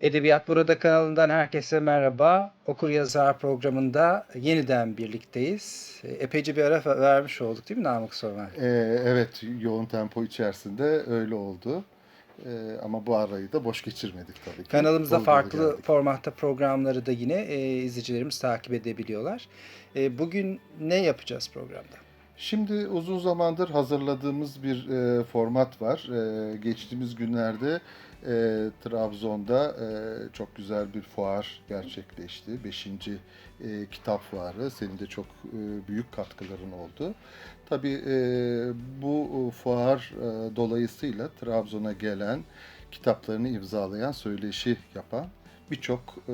Edebiyat Burada kanalından herkese merhaba. Okur Yazar programında yeniden birlikteyiz. E, Epeyce bir ara vermiş olduk değil mi Namık Somer? Ee, evet, yoğun tempo içerisinde öyle oldu. Ee, ama bu arayı da boş geçirmedik tabii ki. Kanalımızda dolu farklı geldik. formatta programları da yine e, izleyicilerimiz takip edebiliyorlar. E, bugün ne yapacağız programda? Şimdi uzun zamandır hazırladığımız bir e, format var. E, geçtiğimiz günlerde e, Trabzon'da e, çok güzel bir fuar gerçekleşti. Beşinci e, kitap fuarı. Senin de çok e, büyük katkıların oldu. Tabii e, bu fuar e, dolayısıyla Trabzon'a gelen, kitaplarını imzalayan, söyleşi yapan birçok e,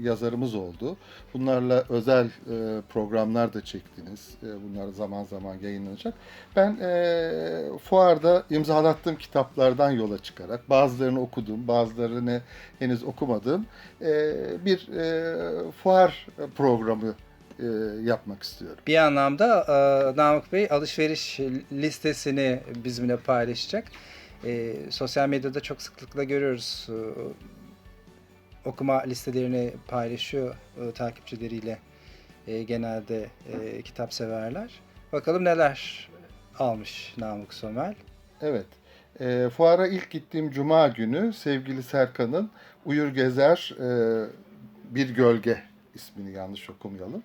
yazarımız oldu. Bunlarla özel e, programlar da çektiniz. E, bunlar zaman zaman yayınlanacak. Ben e, fuarda imzalattığım kitaplardan yola çıkarak bazılarını okudum, bazılarını henüz okumadım. E, bir e, fuar programı e, yapmak istiyorum. Bir anlamda e, Namık Bey alışveriş listesini bizimle paylaşacak. E, sosyal medyada çok sıklıkla görüyoruz. Okuma listelerini paylaşıyor e, takipçileriyle e, genelde e, kitap severler. Bakalım neler almış Namık Somer. Evet. E, fuara ilk gittiğim cuma günü sevgili Serkan'ın Uyur Gezer e, Bir Gölge ismini yanlış okumayalım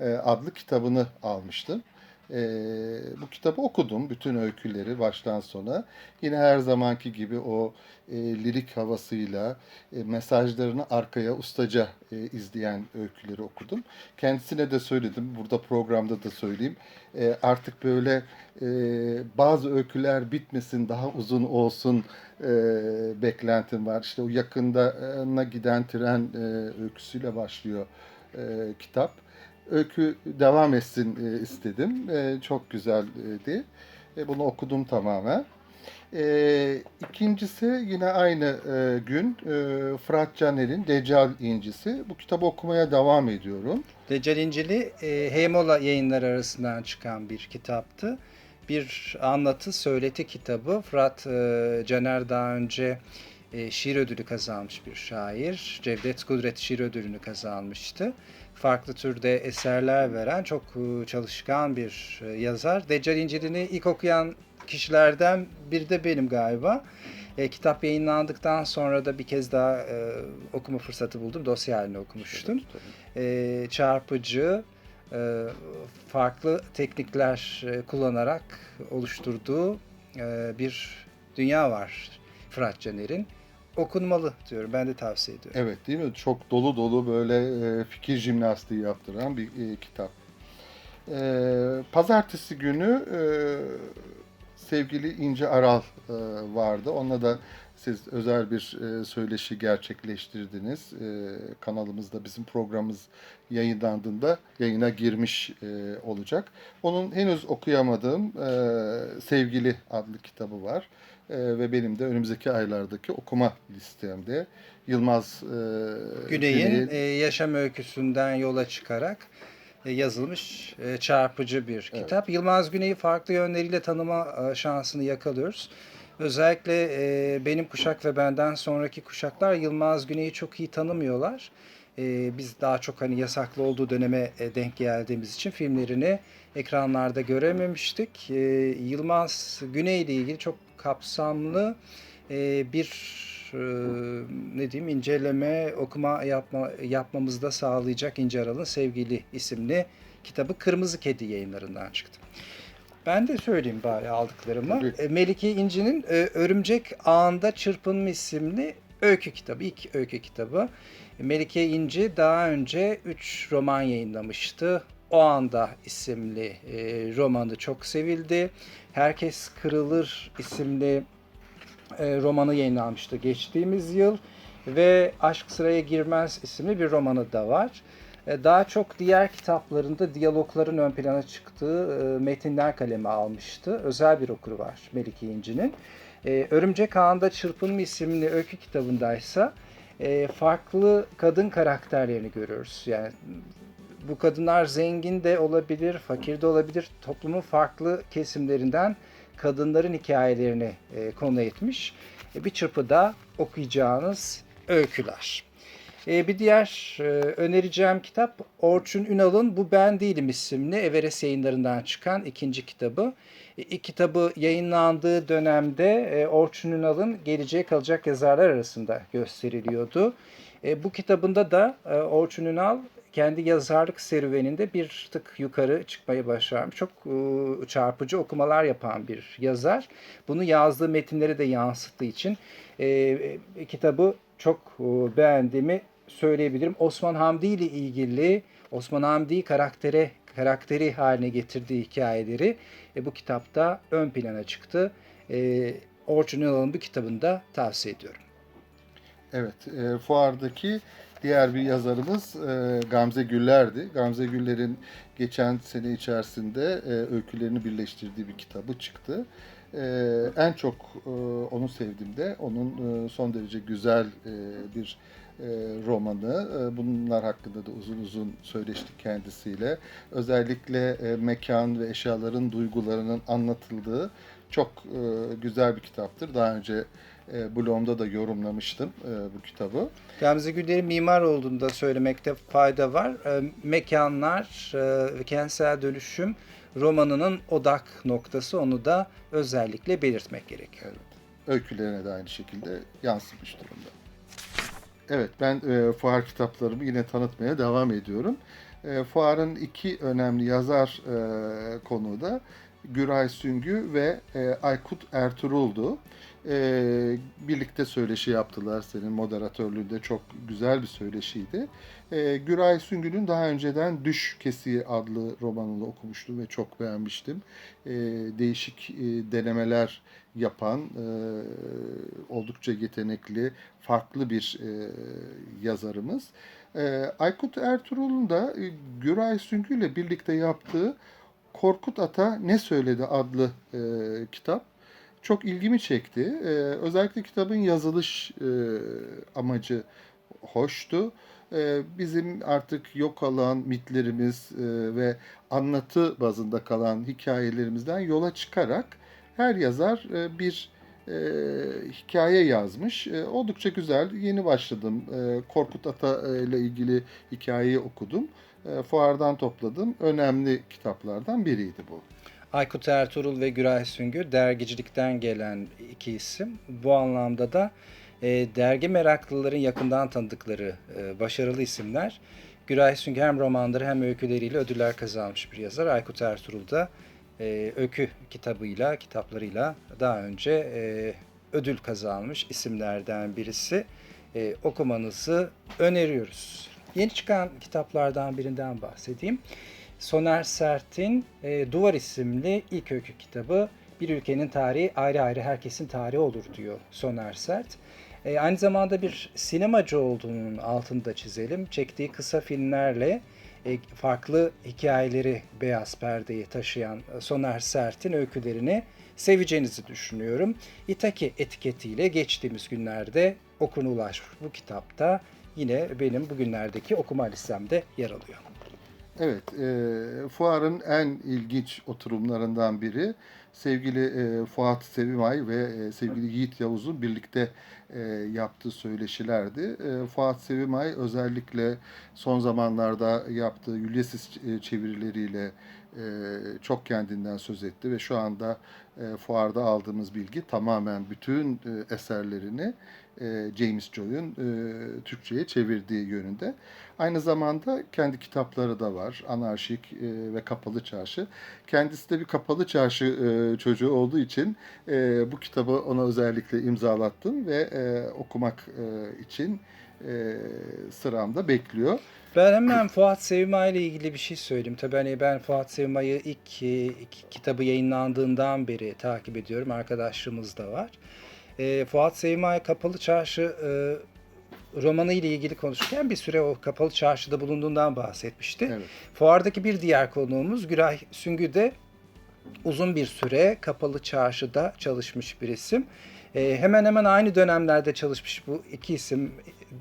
e, adlı kitabını almıştım. E, bu kitabı okudum. Bütün öyküleri baştan sona. Yine her zamanki gibi o e, lirik havasıyla e, mesajlarını arkaya ustaca e, izleyen öyküleri okudum. Kendisine de söyledim. Burada programda da söyleyeyim. E, artık böyle e, bazı öyküler bitmesin, daha uzun olsun e, beklentim var. İşte o yakında giden tren e, öyküsüyle başlıyor e, kitap. Öykü devam etsin e, istedim. E, çok güzeldi. E, bunu okudum tamamen. E, ikincisi yine aynı gün e, Fırat Caner'in Deccal İncisi. Bu kitabı okumaya devam ediyorum. Deccal İncil'i e, Heymola yayınları arasından çıkan bir kitaptı. Bir anlatı, söyleti kitabı. Fırat e, Caner daha önce e, şiir ödülü kazanmış bir şair. Cevdet Kudret şiir ödülünü kazanmıştı. Farklı türde eserler veren çok e, çalışkan bir e, yazar. Deccal İncil'ini ilk okuyan kişilerden biri de benim galiba. E, kitap yayınlandıktan sonra da bir kez daha e, okuma fırsatı buldum. Dosya halini okumuştum e, çarpıcı, e, farklı teknikler e, kullanarak oluşturduğu e, bir dünya var Fırat Caner'in. Okunmalı diyorum. Ben de tavsiye ediyorum. Evet değil mi? Çok dolu dolu böyle e, fikir jimnastiği yaptıran bir e, kitap. E, Pazartesi günü sevgili İnce Aral vardı. Onunla da siz özel bir söyleşi gerçekleştirdiniz. Kanalımızda bizim programımız yayınlandığında yayına girmiş olacak. Onun henüz okuyamadığım Sevgili adlı kitabı var. E, ve benim de önümüzdeki aylardaki okuma listemde Yılmaz e, Güney'in e, yaşam öyküsünden yola çıkarak e, yazılmış e, çarpıcı bir kitap. Yılmaz Güney'i farklı yönleriyle tanıma e, şansını yakalıyoruz. Özellikle e, benim kuşak ve benden sonraki kuşaklar Yılmaz Güney'i çok iyi tanımıyorlar. E, biz daha çok hani yasaklı olduğu döneme e, denk geldiğimiz için filmlerini ekranlarda görememiştik. E, Yılmaz Güney ile ilgili çok kapsamlı e, bir e, ne diyeyim inceleme, okuma yapma yapmamızı da sağlayacak İnce Aral'ın Sevgili isimli kitabı Kırmızı Kedi yayınlarından çıktı. Ben de söyleyeyim bari aldıklarımı. Tabii. E, Melike İnci'nin e, Örümcek Ağında Çırpınma isimli öykü kitabı, ilk öykü kitabı. Melike İnci daha önce 3 roman yayınlamıştı. O anda isimli e, romanı çok sevildi. Herkes Kırılır isimli e, romanı yayınlanmıştı geçtiğimiz yıl ve Aşk Sıraya Girmez isimli bir romanı da var. E, Daha çok diğer kitaplarında diyalogların ön plana çıktığı e, metinler kaleme almıştı. Özel bir okuru var Melike İnci'nin. E, Örümcek Ağında Çırpınma isimli öykü kitabındaysa e, farklı kadın karakterlerini görüyoruz. Yani bu kadınlar zengin de olabilir, fakir de olabilir. Toplumun farklı kesimlerinden kadınların hikayelerini e, konu etmiş. E, bir çırpıda okuyacağınız öyküler. E, bir diğer e, önereceğim kitap Orçun Ünal'ın Bu Ben Değilim isimli Everest yayınlarından çıkan ikinci kitabı. E, kitabı yayınlandığı dönemde e, Orçun Ünal'ın geleceğe kalacak yazarlar arasında gösteriliyordu. E, bu kitabında da e, Orçun Ünal kendi yazarlık serüveninde bir tık yukarı çıkmayı başarmış. Çok e, çarpıcı okumalar yapan bir yazar. Bunu yazdığı metinleri de yansıttığı için e, e, kitabı çok e, beğendiğimi söyleyebilirim. Osman Hamdi ile ilgili Osman Hamdi'yi karaktere karakteri haline getirdiği hikayeleri e, bu kitapta ön plana çıktı. E, Orçun Ünal'ın bu kitabını da tavsiye ediyorum. Evet, e, fuardaki diğer bir yazarımız e, Gamze Güller'di. Gamze Güller'in geçen sene içerisinde e, öykülerini birleştirdiği bir kitabı çıktı. E, en çok e, onu sevdiğimde onun e, son derece güzel e, bir e, romanı. E, bunlar hakkında da uzun uzun söyleştik kendisiyle. Özellikle e, mekan ve eşyaların duygularının anlatıldığı çok e, güzel bir kitaptır. Daha önce e, blogumda da yorumlamıştım e, bu kitabı. Gamze Güller'in mimar olduğunu da söylemekte fayda var. E, mekanlar ve kentsel dönüşüm romanının odak noktası onu da özellikle belirtmek gerekiyor. Öykülerine de aynı şekilde yansımış durumda. Evet ben e, fuar kitaplarımı yine tanıtmaya devam ediyorum. E, fuarın iki önemli yazar e, konuğu da Güray Süngü ve e, Aykut Ertuğrul'du. E, birlikte söyleşi yaptılar. Senin moderatörlüğünde çok güzel bir söyleşiydi. E, Güray Süngü'nün daha önceden Düş Kesiği adlı romanını okumuştum ve çok beğenmiştim. E, değişik e, denemeler yapan, e, oldukça yetenekli, farklı bir e, yazarımız. E, Aykut Ertuğrul'un da e, Güray Süngü ile birlikte yaptığı Korkut Ata Ne Söyledi adlı e, kitap çok ilgimi çekti. E, özellikle kitabın yazılış e, amacı hoştu. E, bizim artık yok alan mitlerimiz e, ve anlatı bazında kalan hikayelerimizden yola çıkarak her yazar e, bir e, hikaye yazmış. E, oldukça güzel. Yeni başladım. E, Korkut Ata ile ilgili hikayeyi okudum. E, fuardan topladım. Önemli kitaplardan biriydi bu. Aykut Ertuğrul ve Güray Süngü dergicilikten gelen iki isim. Bu anlamda da e, dergi meraklıların yakından tanıdıkları e, başarılı isimler. Güray Süngü hem romanları hem öyküleriyle ödüller kazanmış bir yazar. Aykut Ertuğrul da e, öykü kitabıyla, kitaplarıyla daha önce e, ödül kazanmış isimlerden birisi. E, okumanızı öneriyoruz. Yeni çıkan kitaplardan birinden bahsedeyim. Soner Sert'in e, Duvar isimli ilk öykü kitabı. Bir ülkenin tarihi ayrı ayrı herkesin tarihi olur diyor Soner Sert. E, aynı zamanda bir sinemacı olduğunun altını da çizelim. Çektiği kısa filmlerle e, farklı hikayeleri beyaz perdeyi taşıyan Soner Sert'in öykülerini seveceğinizi düşünüyorum. Itaki etiketiyle geçtiğimiz günlerde okuna ulaşmış bu kitapta yine benim bugünlerdeki okuma listemde yer alıyor. Evet, e, fuarın en ilginç oturumlarından biri sevgili e, Fuat Sevimay ve e, sevgili Yiğit Yavuz'un birlikte e, yaptığı söyleşilerdi. E, Fuat Sevimay özellikle son zamanlarda yaptığı Ulysses çevirileriyle e, çok kendinden söz etti ve şu anda e, fuarda aldığımız bilgi tamamen bütün e, eserlerini James Joyce'un e, Türkçe'ye çevirdiği yönünde. Aynı zamanda kendi kitapları da var. Anarşik e, ve Kapalı Çarşı. Kendisi de bir Kapalı Çarşı e, çocuğu olduğu için e, bu kitabı ona özellikle imzalattım ve e, okumak e, için e, sıramda bekliyor. Ben hemen Fuat Sevimay ile ilgili bir şey söyleyeyim. Tabii hani ben Fuat Sevimay'ı ilk, ilk kitabı yayınlandığından beri takip ediyorum. Arkadaşlığımız da var. E, Fuat Sevimay Kapalı Çarşı e, romanı ile ilgili konuşurken bir süre o Kapalı Çarşı'da bulunduğundan bahsetmişti. Evet. Fuardaki bir diğer konuğumuz Güray Süngü de uzun bir süre Kapalı Çarşı'da çalışmış bir isim. E, hemen hemen aynı dönemlerde çalışmış bu iki isim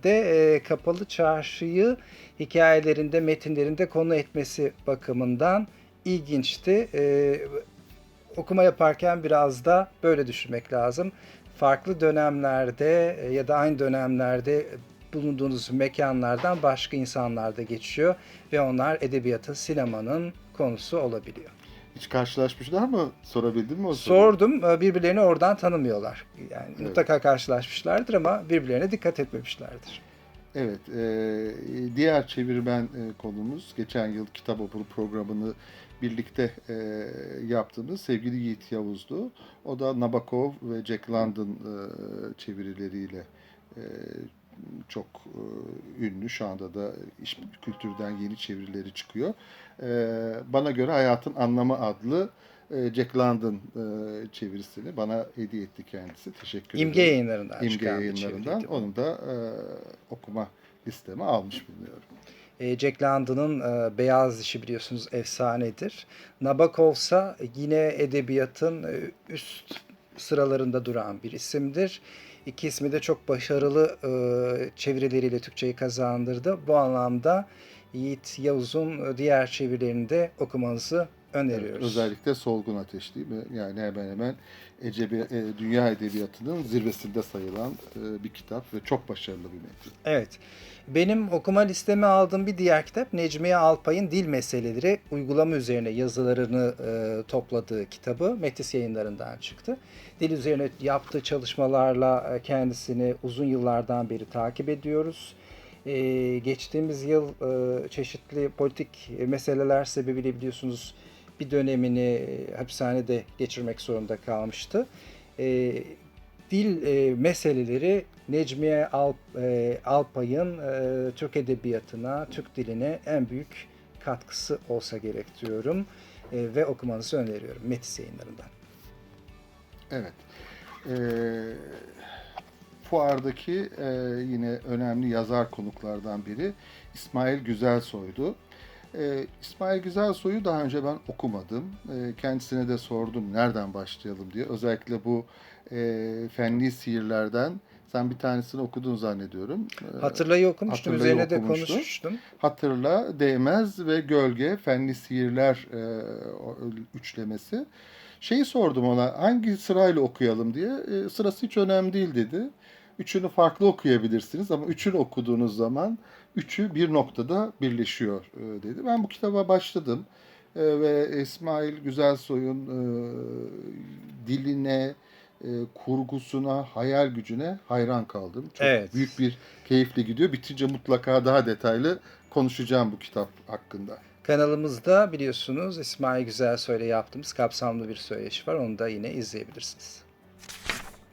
de e, Kapalı Çarşı'yı hikayelerinde, metinlerinde konu etmesi bakımından ilginçti. E, okuma yaparken biraz da böyle düşünmek lazım. farklı dönemlerde e, ya da aynı dönemlerde bulunduğunuz mekanlardan başka insanlar da geçiyor ve onlar edebiyatın, sinemanın konusu olabiliyor. Hiç karşılaşmışlar mı? Sorabildin mi o soruyu? Sordum, e, birbirlerini oradan tanımıyorlar. Yani mutlaka karşılaşmışlardır ama birbirlerine dikkat etmemişlerdir. Evet, e, diğer çevirmen e, konumuz geçen yıl kitap okulu programını birlikte e, yaptığımız sevgili Yiğit Yavuz'du. O da Nabokov ve Jack London e, çevirileriyle e, çok e, ünlü. Şu anda da iş kültürden yeni çevirileri çıkıyor. E, bana göre Hayatın Anlamı adlı e, Jack London e, çevirisini bana hediye etti kendisi. Teşekkür ederim. İmge yayınlarından İmge yayınlarından. Onu da e, okuma listeme almış bulunuyorum. E, Jack London'ın e, Beyaz Dişi biliyorsunuz efsanedir. Nabokov ise yine edebiyatın e, üst sıralarında duran bir isimdir. İki ismi de çok başarılı e, çevirileriyle Türkçeyi kazandırdı. Bu anlamda Yiğit Yavuz'un diğer çevirilerini de okumanızı öneriyoruz. Özellikle Solgun Ateş değil mi? Yani hemen hemen Ecebi, e, dünya edebiyatının zirvesinde sayılan e, bir kitap ve çok başarılı bir metin. Evet. Benim okuma listeme aldığım bir diğer kitap Necmiye Alpay'ın Dil Meseleleri uygulama üzerine yazılarını e, topladığı kitabı Metis yayınlarından çıktı. Dil üzerine yaptığı çalışmalarla e, kendisini uzun yıllardan beri takip ediyoruz. E, geçtiğimiz yıl e, çeşitli politik meseleler sebebiyle biliyorsunuz bir dönemini e, hapishanede geçirmek zorunda kalmıştı. E, dil e, meseleleri Necmiye Alp, e, Alpay'ın e, Türk edebiyatına, Türk diline en büyük katkısı olsa gerek diyorum E, ve okumanızı öneriyorum Metis yayınlarından. Evet. E, fuardaki e, yine önemli yazar konuklardan biri İsmail Güzelsoy'du. E, İsmail Güzelsoy'u daha önce ben okumadım. E, kendisine de sordum nereden başlayalım diye. Özellikle bu e, fenli sihirlerden sen bir tanesini okudun zannediyorum. E, Hatırlayı okumuştum, Hatırlayı üzerine de okumuştu. konuşmuştum. Hatırla, Değmez ve Gölge, Fenli Sihirler e, üçlemesi. Şeyi sordum ona hangi sırayla okuyalım diye. E, sırası hiç önemli değil dedi. Üçünü farklı okuyabilirsiniz ama üçünü okuduğunuz zaman üçü bir noktada birleşiyor e, dedi. Ben bu kitaba başladım E, ve İsmail Güzelsoy'un e, diline, e, kurgusuna, hayal gücüne hayran kaldım. Çok Evet. büyük bir keyifle gidiyor. Bitince mutlaka daha detaylı konuşacağım bu kitap hakkında. Kanalımızda biliyorsunuz İsmail Güzelsoy'la yaptığımız kapsamlı bir söyleşi var. Onu da yine izleyebilirsiniz.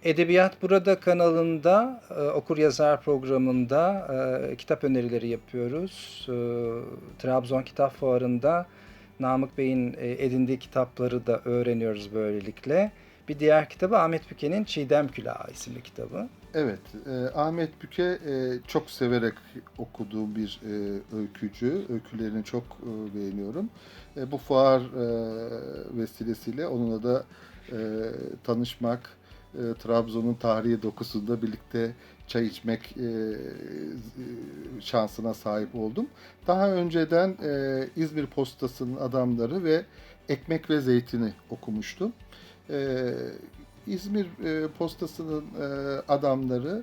Edebiyat Burada kanalında e, okur yazar programında e, kitap önerileri yapıyoruz. E, Trabzon Kitap Fuarı'nda Namık Bey'in e, edindiği kitapları da öğreniyoruz böylelikle. Bir diğer kitabı Ahmet Büke'nin Çiğdem Külahı isimli kitabı. Evet, e, Ahmet Büke e, çok severek okuduğum bir e, öykücü. Öykülerini çok e, beğeniyorum. E, bu fuar e, vesilesiyle onunla da e, tanışmak, e, Trabzon'un tarihi dokusunda birlikte çay içmek e, e, şansına sahip oldum. Daha önceden e, İzmir Postası'nın adamları ve Ekmek ve Zeytini okumuştum. E, İzmir e, Postası'nın e, adamları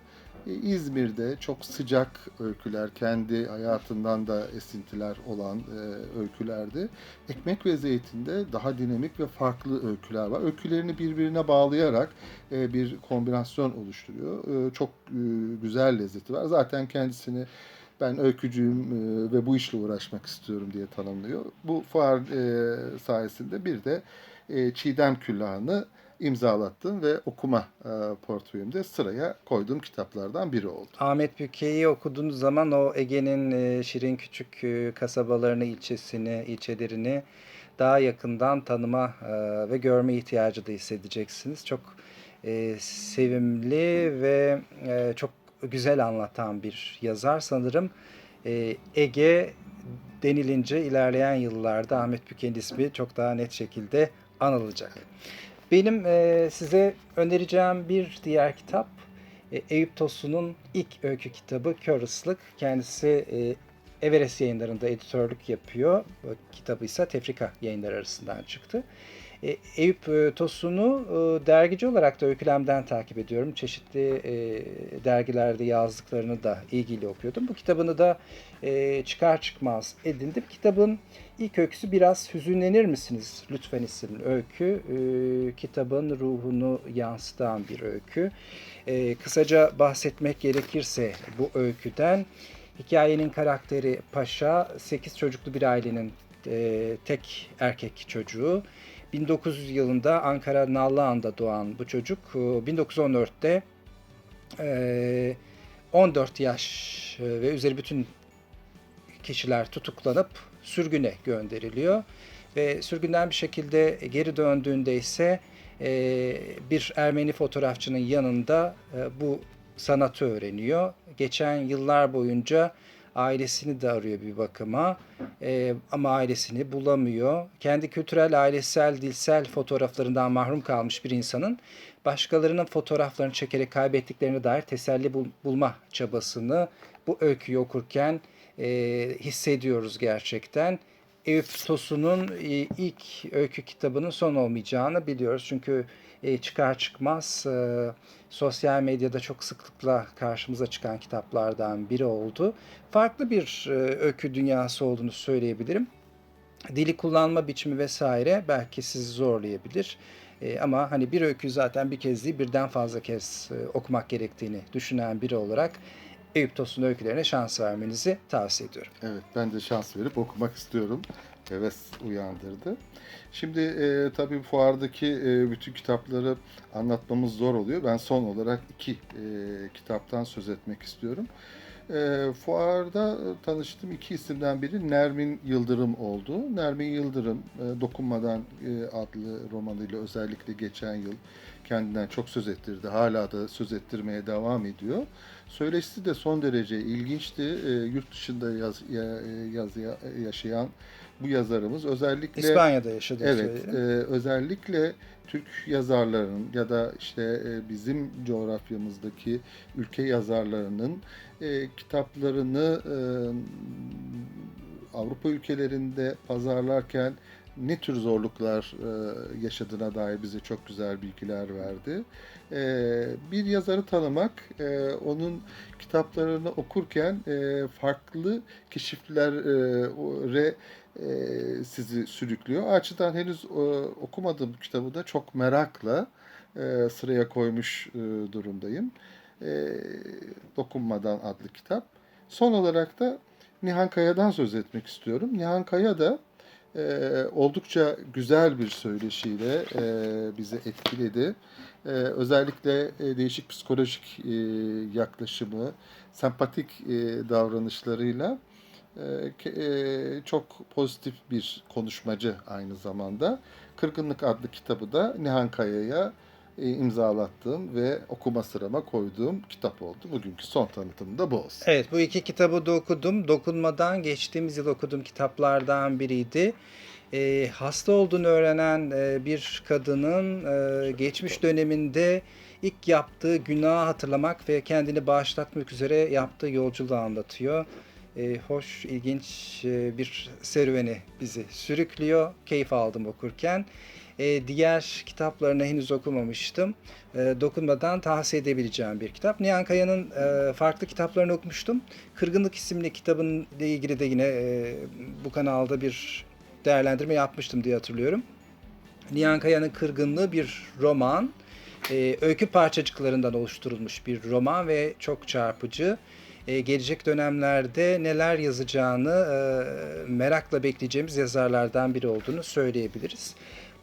İzmir'de çok sıcak öyküler, kendi hayatından da esintiler olan e, öykülerdi. Ekmek ve Zeytin'de daha dinamik ve farklı öyküler var. Öykülerini birbirine bağlayarak e, bir kombinasyon oluşturuyor. E, çok e, güzel lezzeti var. Zaten kendisini ben öykücüyüm e, ve bu işle uğraşmak istiyorum diye tanımlıyor. Bu fuar e, sayesinde bir de e, Çiğdem Küllahı'nı imzalattım ve okuma e, portföyümde sıraya koyduğum kitaplardan biri oldu. Ahmet Büke'yi okuduğunuz zaman o Ege'nin e, şirin küçük e, kasabalarını, ilçesini, ilçelerini daha yakından tanıma e, ve görme ihtiyacı da hissedeceksiniz. Çok e, sevimli ve e, çok güzel anlatan bir yazar sanırım. E, Ege denilince ilerleyen yıllarda Ahmet Büke'nin ismi çok daha net şekilde anılacak. Benim e, size önereceğim bir diğer kitap e, Eyüp Tosun'un ilk öykü kitabı Kör Islık. Kendisi e, Everest yayınlarında editörlük yapıyor. Bu kitabı ise Tefrika yayınları arasından çıktı. E, Eyüp e, Tosun'u e, dergici olarak da Öykülem'den takip ediyorum. Çeşitli e, dergilerde yazdıklarını da ilgili okuyordum. Bu kitabını da e, çıkar çıkmaz edindim. Kitabın ilk öyküsü biraz hüzünlenir misiniz lütfen isimli öykü. E, kitabın ruhunu yansıtan bir öykü. E, kısaca bahsetmek gerekirse bu öyküden hikayenin karakteri Paşa 8 çocuklu bir ailenin e, tek erkek çocuğu. 1900 yılında Ankara Nallıhan'da doğan bu çocuk e, 1914'te e, 14 yaş e, ve üzeri bütün kişiler tutuklanıp sürgüne gönderiliyor ve sürgünden bir şekilde geri döndüğünde ise e, bir Ermeni fotoğrafçının yanında e, bu sanatı öğreniyor. Geçen yıllar boyunca ailesini de arıyor bir bakıma E, ama ailesini bulamıyor. Kendi kültürel, ailesel, dilsel fotoğraflarından mahrum kalmış bir insanın başkalarının fotoğraflarını çekerek kaybettiklerine dair teselli bul- bulma çabasını bu öyküyü okurken e, hissediyoruz gerçekten. Eyüp Tosun'un e, ilk öykü kitabının son olmayacağını biliyoruz. Çünkü e, çıkar çıkmaz e, sosyal medyada çok sıklıkla karşımıza çıkan kitaplardan biri oldu. Farklı bir öykü dünyası olduğunu söyleyebilirim. Dili kullanma biçimi vesaire belki sizi zorlayabilir. Ama hani bir öykü zaten bir kez değil birden fazla kez e, okumak gerektiğini düşünen biri olarak Eyüp Tosun öykülerine şans vermenizi tavsiye ediyorum. Evet, ben de şans verip okumak istiyorum. Heves uyandırdı. Şimdi e, tabii fuardaki e, bütün kitapları anlatmamız zor oluyor. Ben son olarak iki e, kitaptan söz etmek istiyorum. E, fuarda tanıştığım iki isimden biri Nermin Yıldırım oldu. Nermin Yıldırım e, Dokunmadan e, adlı romanıyla özellikle geçen yıl kendinden çok söz ettirdi. Hala da söz ettirmeye devam ediyor. Söyleşisi de son derece ilginçti. E, yurt dışında yaz, ya, yaz, ya- yaşayan bu yazarımız özellikle İspanya'da yaşadığı Evet, e, özellikle Türk yazarlarının ya da işte e, bizim coğrafyamızdaki ülke yazarlarının e, kitaplarını e, Avrupa ülkelerinde pazarlarken ne tür zorluklar e, yaşadığına dair bize çok güzel bilgiler verdi. E, bir yazarı tanımak, e, onun kitaplarını okurken e, farklı keşiflere e, sizi sürüklüyor. O açıdan henüz e, okumadığım kitabı da çok merakla e, sıraya koymuş e, durumdayım. E, Dokunmadan adlı kitap. Son olarak da Nihan Kaya'dan söz etmek istiyorum. Nihan Kaya da e, oldukça güzel bir söyleşiyle e, bizi etkiledi. E, özellikle e, değişik psikolojik e, yaklaşımı, sempatik e, davranışlarıyla e, e, çok pozitif bir konuşmacı aynı zamanda. Kırgınlık adlı kitabı da Nihan Kaya'ya e, imzalattığım ve okuma sırama koyduğum kitap oldu. Bugünkü son tanıtım da bu olsun. Evet bu iki kitabı da okudum. Dokunmadan geçtiğimiz yıl okuduğum kitaplardan biriydi. Ee, hasta olduğunu öğrenen e, bir kadının e, geçmiş döneminde ilk yaptığı günahı hatırlamak ve kendini bağışlatmak üzere yaptığı yolculuğu anlatıyor. Ee, hoş, ilginç e, bir serüveni bizi sürüklüyor. Keyif aldım okurken. Ee, diğer kitaplarını henüz okumamıştım. Ee, dokunmadan tavsiye edebileceğim bir kitap. Nihan Kaya'nın e, farklı kitaplarını okumuştum. Kırgınlık isimli kitabınla ilgili de yine e, bu kanalda bir değerlendirme yapmıştım diye hatırlıyorum. Nihan Kaya'nın Kırgınlığı bir roman. E, öykü parçacıklarından oluşturulmuş bir roman ve çok çarpıcı. E, gelecek dönemlerde neler yazacağını e, merakla bekleyeceğimiz yazarlardan biri olduğunu söyleyebiliriz.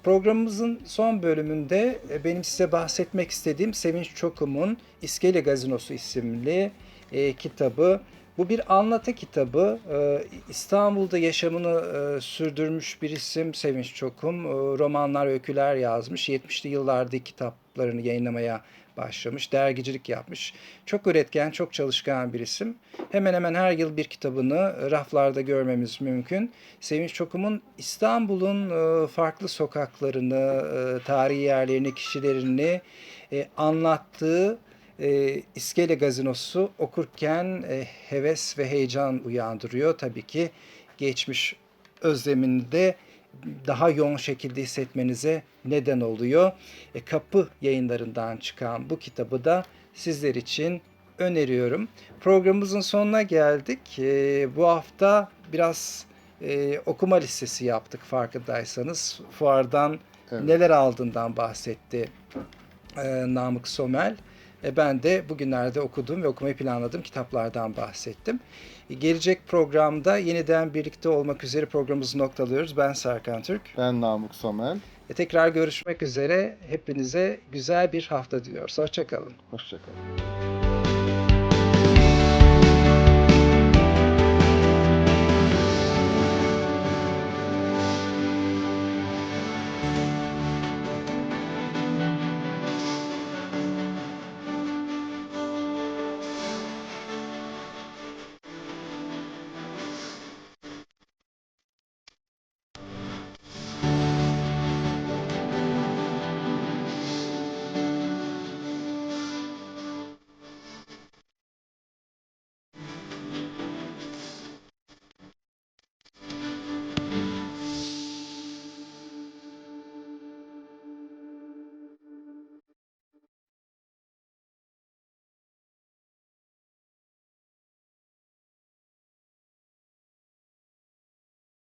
Programımızın son bölümünde e, benim size bahsetmek istediğim Sevinç Çokum'un İskele Gazinosu isimli e, kitabı. Bu bir anlatı kitabı. E, İstanbul'da yaşamını e, sürdürmüş bir isim Sevinç Çokum. E, romanlar, öyküler yazmış. 70'li yıllarda kitaplarını yayınlamaya başlamış. Dergicilik yapmış. Çok üretken, çok çalışkan bir isim. Hemen hemen her yıl bir kitabını raflarda görmemiz mümkün. Sevinç Çokum'un İstanbul'un e, farklı sokaklarını, e, tarihi yerlerini, kişilerini e, anlattığı e, İskele Gazinosu okurken heves ve heyecan uyandırıyor. Tabii ki geçmiş özlemini de daha yoğun şekilde hissetmenize neden oluyor. E, Kapı yayınlarından çıkan bu kitabı da sizler için öneriyorum. Programımızın sonuna geldik. E, bu hafta biraz e, okuma listesi yaptık farkındaysanız. Fuardan Evet. neler aldığından bahsetti e, Namık Somel. E, ben de bugünlerde okuduğum ve okumayı planladığım kitaplardan bahsettim. E, gelecek programda yeniden birlikte olmak üzere programımızı noktalıyoruz. Ben Serkan Türk. Ben Namık Somel. E, tekrar görüşmek üzere. Hepinize güzel bir hafta diliyoruz. Hoşçakalın. Hoşçakalın.